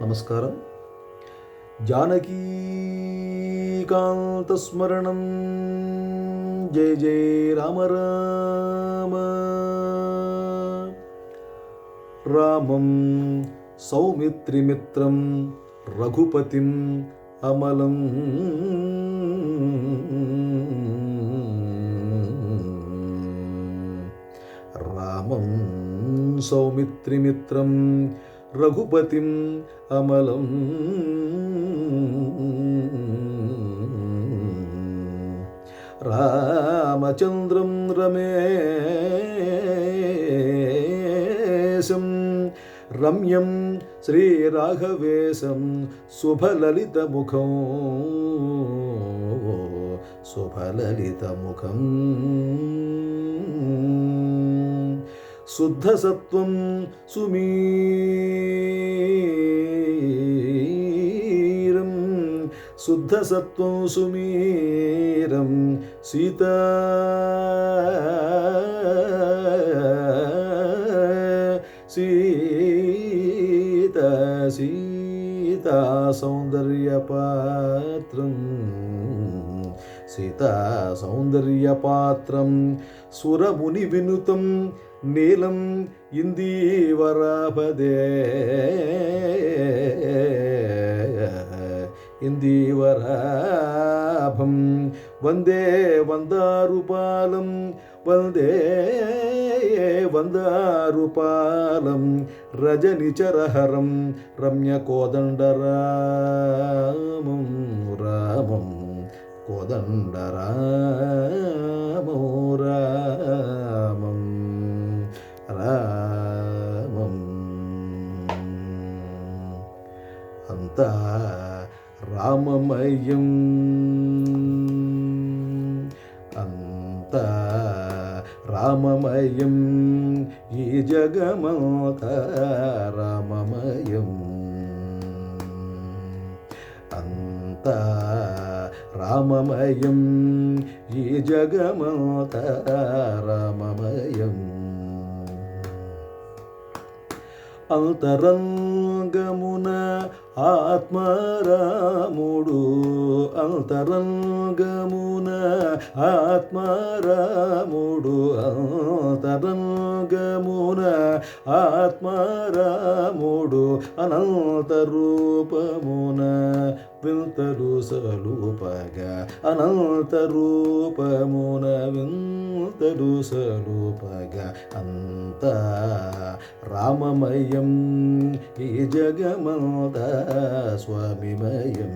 నమస్కారం జానకీకాంతస్మరణం జయ జయ రామ రామ రామం సౌమిత్రిమిత్రం రఘుపతిం అమలం రామం సౌమిత్రిమిత్రం రఘుపతిం అమలం. రామచంద్రం రమేశం. రమ్యం శ్రీరాఘవేశం శుభలలితముఖం. శుభలలితముఖం. சுத்தசத்வம் சுமீரம் சுத்தசத்வம் சுமீரம் சீதா சீதா சீதா சௌந்தர்ய பாத்திரம் சீதா சௌந்தர்ய பாத்திரம் சுரமுனி வினுதம் நீலம் இந்தீவராபதே. இந்தீவராபம் வந்தே வந்தாருபாலம் வந்தே வந்தாருபாலம் ரஜனிச்சரஹரம் ரம்ய கோதண்டராமம் ராமம் கோதண்டரா. yung anta ramamayam ye jagamata ramamayam anta ramamayam ye jagamata ramamayam అంతరంగమున ఆత్మారాముడు అంతరంగమున ఆత్మారాముడు అంతరంగమున ఆత్మారాముడు అనంత రూపమున వింతలు సలుపగా అనంత రూపమున వింతలు సలుపగా అంత రామమయం ఈ జగమంత స్వామిమయం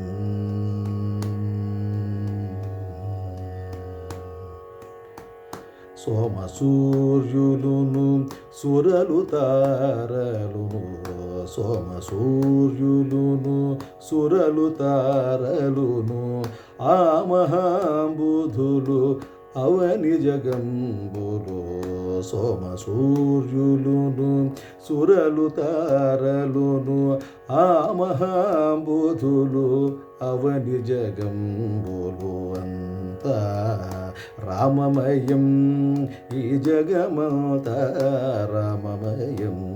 సోమసూర్యులును సురలు తారలును సోమసూర్యులును సురలు తారలును ఆ మహాబుధులు అవని సోమ సోమసూర్యులును సురలు తారలును ఆ మహాబుధులు అవని జగంబులు అంతా రామమయం. ఈ జగమంత రామమయం.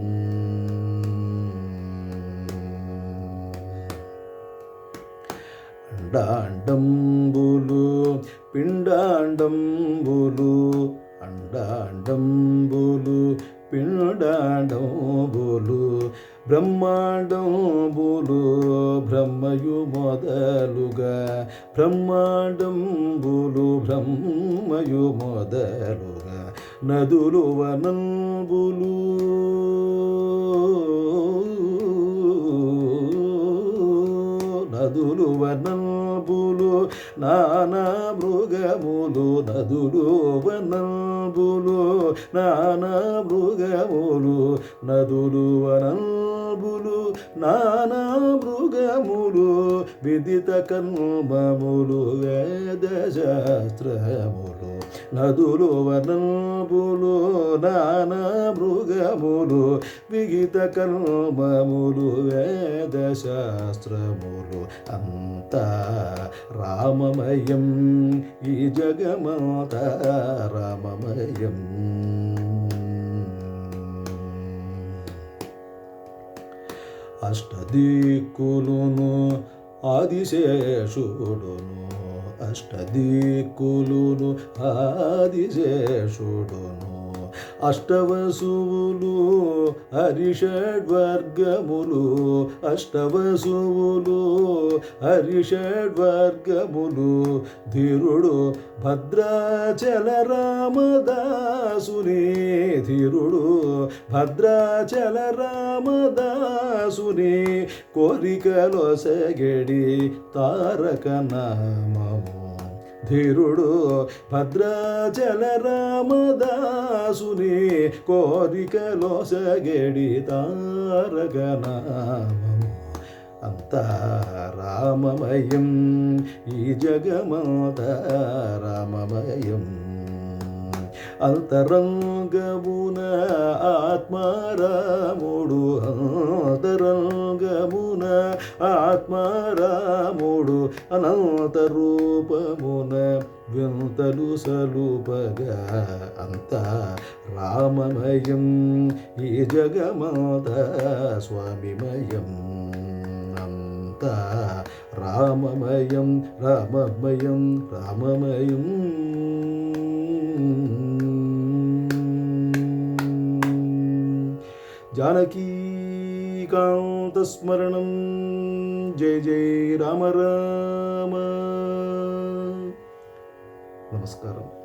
అండాండంబులు పిండాండంబులు అండాండంబులు పిండాండంబులు బ్రహ్మాండంబులు బ్రహ్మయు మొదలుగా బ్రహ్మాండంబులు బ్రహ్మయు మొదలుగా నదులు వనంబులు నదులు వనం నానా మృగములు నదులు వనంబులు. నానా మృగములు నదులు వనంబులు. నానా మృగములు విదిత కన్మములు వేద శాస్త్రములు నదులు వనంబులు నానా మృగములు విగిత కన్మములు వేద శాస్త్రములు. అంతా రామమయం ఈ జగమాత రామమయం. అష్టదిక్కులును ఆదిశేషుడును అష్టదిక్కులును ఆదిశేషుడును. అష్టవసువులు హరిషడ్వర్గములు. అష్టవసువులు హరిషడ్వర్గములు. ధీరుడు భద్రాచల రామదాసుని ధీరుడు భద్రాచల రామదాసుని కోరికలో సగడి తారక నామము ధీరుడు భద్రాచల రామదాసుని కోరికలో సగడి తారక నామము అంతా రామమయం ఈ జగమాత రామమయం అంతరంగమున ఆత్మారాముడు అంతరంగమున ఆత్మారాముడు అనంత రూపమున వింతలు సలుపగా అంత రామమయం ఈ జగమాత స్వామిమయం. అంత రామమయం రామమయం రామమయం. जानकीकान्तस्मरणं जय जय राम राम। नमस्कारम्।